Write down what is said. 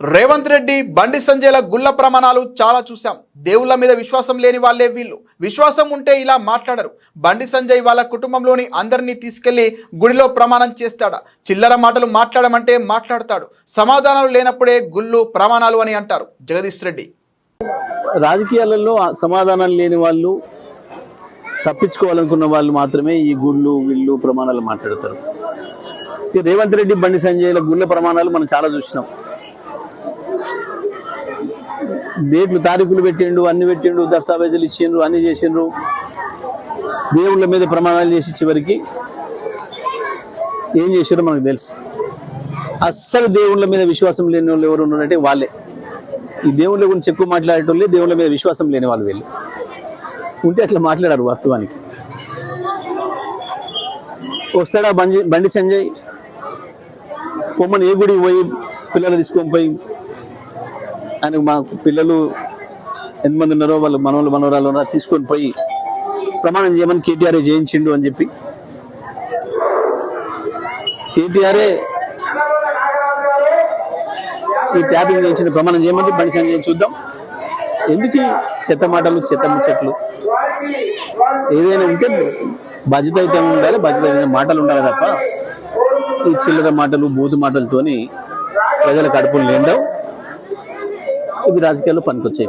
రేవంత్ రెడ్డి బండి సంజయ్ల గుళ్ళ ప్రమాణాలు చాలా చూశాం. దేవుళ్ళ మీద విశ్వాసం లేని వాళ్ళే వీళ్ళు. విశ్వాసం ఉంటే ఇలా మాట్లాడరు. బండి సంజయ్ వాళ్ళ కుటుంబంలోని అందరినీ తీసుకెళ్ళి గుడిలో ప్రమాణం చేస్తాడా? చిల్లర మాటలు మాట్లాడమంటే మాట్లాడతాడు. సమాధానాలు లేనప్పుడే గుళ్ళు ప్రమాణాలు అని అంటారు జగదీష్ రెడ్డి. రాజకీయాలలో సమాధానాలు సమాధానం లేని వాళ్ళు తప్పించుకోవాలనుకున్న వాళ్ళు మాత్రమే ఈ గుళ్ళు వీళ్ళు ప్రమాణాలు మాట్లాడతారు. ఈ రేవంత్ రెడ్డి బండి సంజయ్ల గుళ్ళ ప్రమాణాలు మనం చాలా చూసినాం. డేట్లు తారీఖులు పెట్టిండు అన్ని పెట్టిండు దస్తావేజులు ఇచ్చిండ్రు అన్ని చేసిండ్రు. దేవుళ్ళ మీద ప్రమాణాలు చేసి చివరికి ఏం చేసారో మనకు తెలుసు. అస్సలు దేవుళ్ళ మీద విశ్వాసం లేని వాళ్ళు ఎవరు ఉన్నారంటే వాళ్ళే. ఈ దేవుళ్ళ గురించి ఎక్కువ మాట్లాడేటోళ్ళే దేవుళ్ళ మీద విశ్వాసం లేని వాళ్ళు వీళ్ళు. ఉంటే అట్లా మాట్లాడారు వాస్తవానికి. వస్తాడా బండి బండి సంజయ్? పొమ్మని ఏ గుడికి పోయి పిల్లలు తీసుకొని పోయి ఆయన మా పిల్లలు ఎంతమంది ఉన్నారో వాళ్ళు మనవాళ్ళు మనవరాలు ఉన్నారో తీసుకొని పోయి ప్రమాణం చేయమని కేటీఆర్ఏ చేయించిండు అని చెప్పి. కేటీఆర్ఏ ఈ ట్యాపింగ్ చేయించిన ప్రమాణం చేయమని బండి సంజయ్ చూద్దాం. ఎందుకు చెత్త మాటలు చెత్త ముచ్చట్లు? ఏదైనా ఉంటే బాధ్యత అయితే ఉండాలి బాధ్యత అయిన మాటలు ఉండాలి తప్ప ఈ చిల్లర మాటలు బూతు మాటలతోని ప్రజల కడుపులు నిండవు. ఇది రాజకీయాల్లో పనికొచ్చాయి